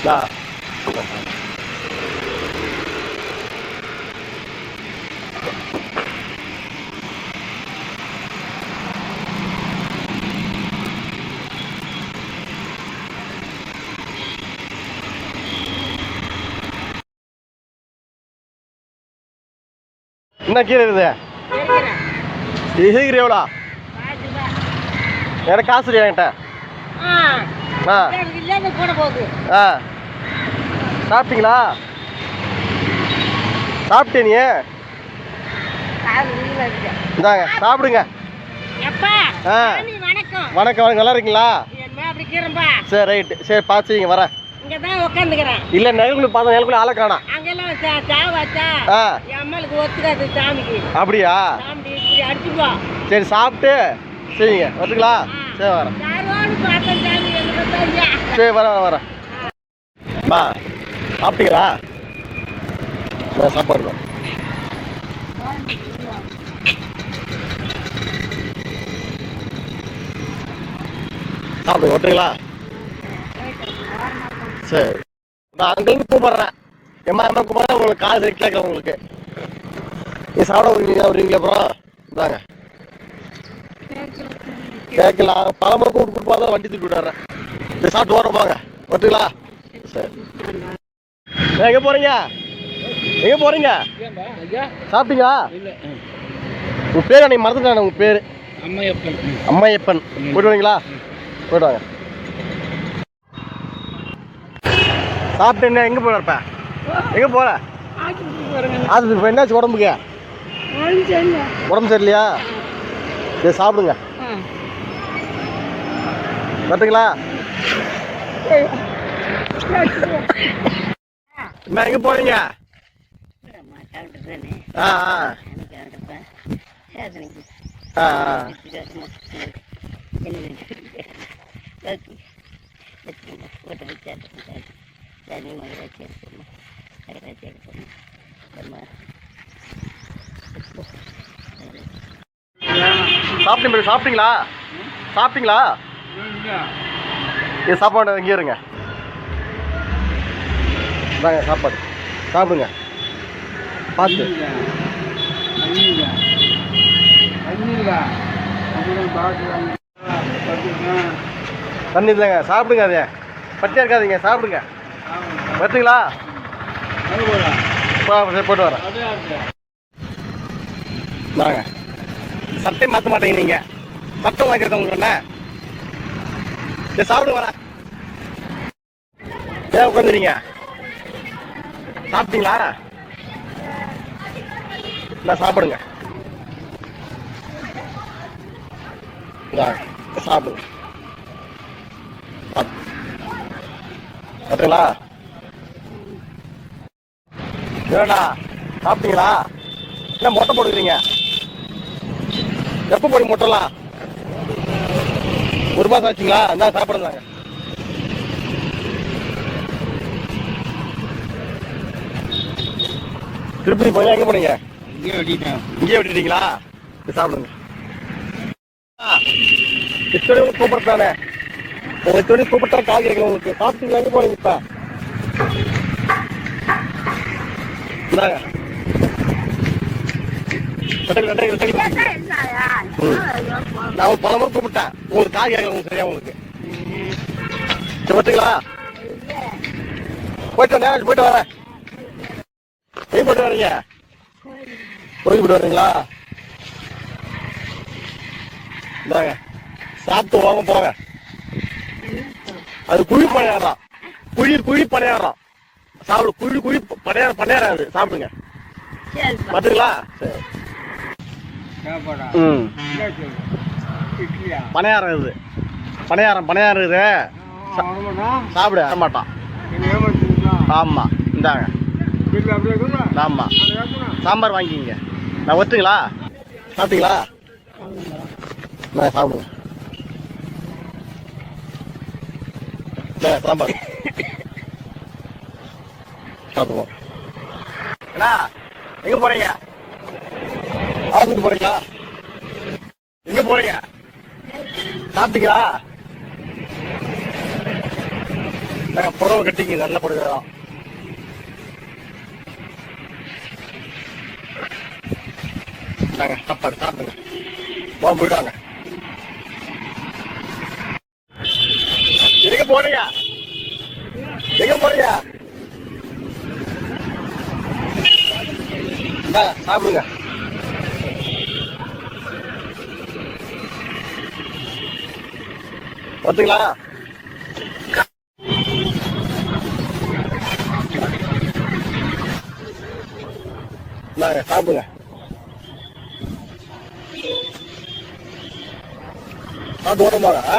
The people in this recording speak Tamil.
இந்தா. என்ன கீரை இருக்குது? இது எவ்வளோ. எனக்கு காசு என்கிட்ட? ஆ. ஆ. சாப்பிட்டீங்களா? சாப்பிட்டே நீ? இந்தாங்க சாப்பிடுங்க. ஆ. வணக்கம். வணக்கம் நல்லா இருக்கீங்களா? சரி ரைட்டு. சரி பார்த்து செய்யுங்க வரேன். இல்லை நெருங்குள்ள பார்த்தா நெருங்குள்ள ஆளை சாமிக்கு. அப்படியா? சரி சாப்பிட்டு செய்யுங்க. வந்துங்களா சரி வரேன். சரி வரேன் வரேன். வரேன் சாப்பிட்டீங்களா? நான் சாப்பாடு. தான். சாப்பிடுங்க ஓட்டுங்களா சரி. நான் அங்கேருந்து கூப்பிட்றேன். எம்மா எம்மா கூப்பிட்றேன். உங்களுக்கு காசு கேட்கல உங்களுக்கு. நீ சாப்பிட வருவீங்க வருவீங்க அப்புறம்? இந்தாங்க. கேட்கல பழமா கூப்பிட்டு கூப்பிட்டு பார்த்தா வண்டி தூக்கி விடுறேன் சாப்பிட்டு வரோம் போங்க. ஓட்டுங்களா சரி. எங்கே போகிறீங்க எங்கே போகிறீங்க சாப்பிட்டீங்களா? உங்கள் பேர் அன்னைக்கு மறந்துட்டானே உங்கள் பேர். அம்மையப்பன். அம்மையப்பன் போயிட்டு வரீங்களா? போயிட்டு வாங்க. சாப்பிட்டு என்ன எங்கே போகிறப்ப எங்கே போகிற அது இப்போ என்னாச்சு உடம்புக்கு? உடம்பு சரியில்லையா? சரி சாப்பிடுங்க. அம்மா எங்கே சாப்பிட்டீங்க சாப்பிட்டீங்களா? சாப்பிட்டீங்களா? சாப்பாடு இங்கே இருங்க. இந்தாங்க சாப்பாடு. சாப்பிடுங்க. பார்த்து. தண்ணி இல்லைங்க. சாப்பிடுங்க அதே பட்டியா இருக்காதீங்க. சாப்பிடுங்க. சரி, போட்டு வரேன். வாங்க சட்டை மாற்ற மாட்டேங்க நீங்க. சட்டை வாங்கிறது உங்களுக்கு என்ன சரி சாப்பிடு வரேன். ஏன் உட்காந்துறீங்க சாப்பிட்டீங்களா? நான் சாப்பிடுங்க. இந்தாங்க, சாப்பிடுங்க. சாப்பிடு. வேணா சாப்பிட்டீங்களா? என்ன மொட்டை போடுக்கிறீங்க எப்போ போடுங்க மொட்டைலாம் ஒரு மாதம் ஆச்சுங்களா? என்ன சாப்பிடுங்க. திருப்பதி போய் எங்கே போனீங்க? இங்கே வெட்டிட்டேன். இங்கேயே விட்டுட்டீங்களா? சாப்பிடுங்க. இத்தனை கூப்பிடுறானே உங்க இத்தனை கூப்பிட்டா கால் கேட்கல உங்களுக்கு. சாப்பிட்டீங்களா? எங்கே போனீங்க இப்போ? இந்தாங்க. நான் பல முறை கூப்பிட்டேன். உங்களுக்கு கால் உங்களுக்கு சரியா உங்களுக்கு? வரட்டுங்களா போயிட்டு வரேன் போயிட்டு வரேன். எங்க போயிட்டு வரீங்க போயிட்டு வரீங்களா? இந்தாங்க. சாப்பிட்டு வாங்க போங்க. அது குழி பணியாரம். குழி குழி பணியாரம். சாப்பிடு குழி குழி பணியாரம் பணியாரம் அது சாப்பிடுங்க. பார்த்துங்களா சரி. ம். பணியாரம் இது. பணியாரம் பணியாரம் இது. சாப்பிடு வர மாட்டான் ஆமா. இந்தாங்க. வீட்டில் அப்படியே இருக்கணும் ஆமா. அதை கேட்கணும் சாம்பார் வாங்கிக்கிங்க. நான் ஒத்துங்களா சாப்பிட்டீங்களா? நான் சாப்பிடுங்க. சாம்பார். சாப்பிடுவோம். அண்ணா எங்க போறீங்க? ஆஃபீஸ் போறீங்களா? எங்க போறீங்க? சாப்பிட்டீங்களா? புடவை கட்டிங்க நல்லா படுக்கிறோம் சாப்பிட்டாங்க சாப்பாடு சாப்பிடுங்க வா போயிட்டாங்க. எங்க போறியா? எங்க போறியா? சாப்பிடுங்க. பார்த்துங்களா சாப்பிடுங்க. சாப்பிட்டு ஓட்டமாங்க ஆ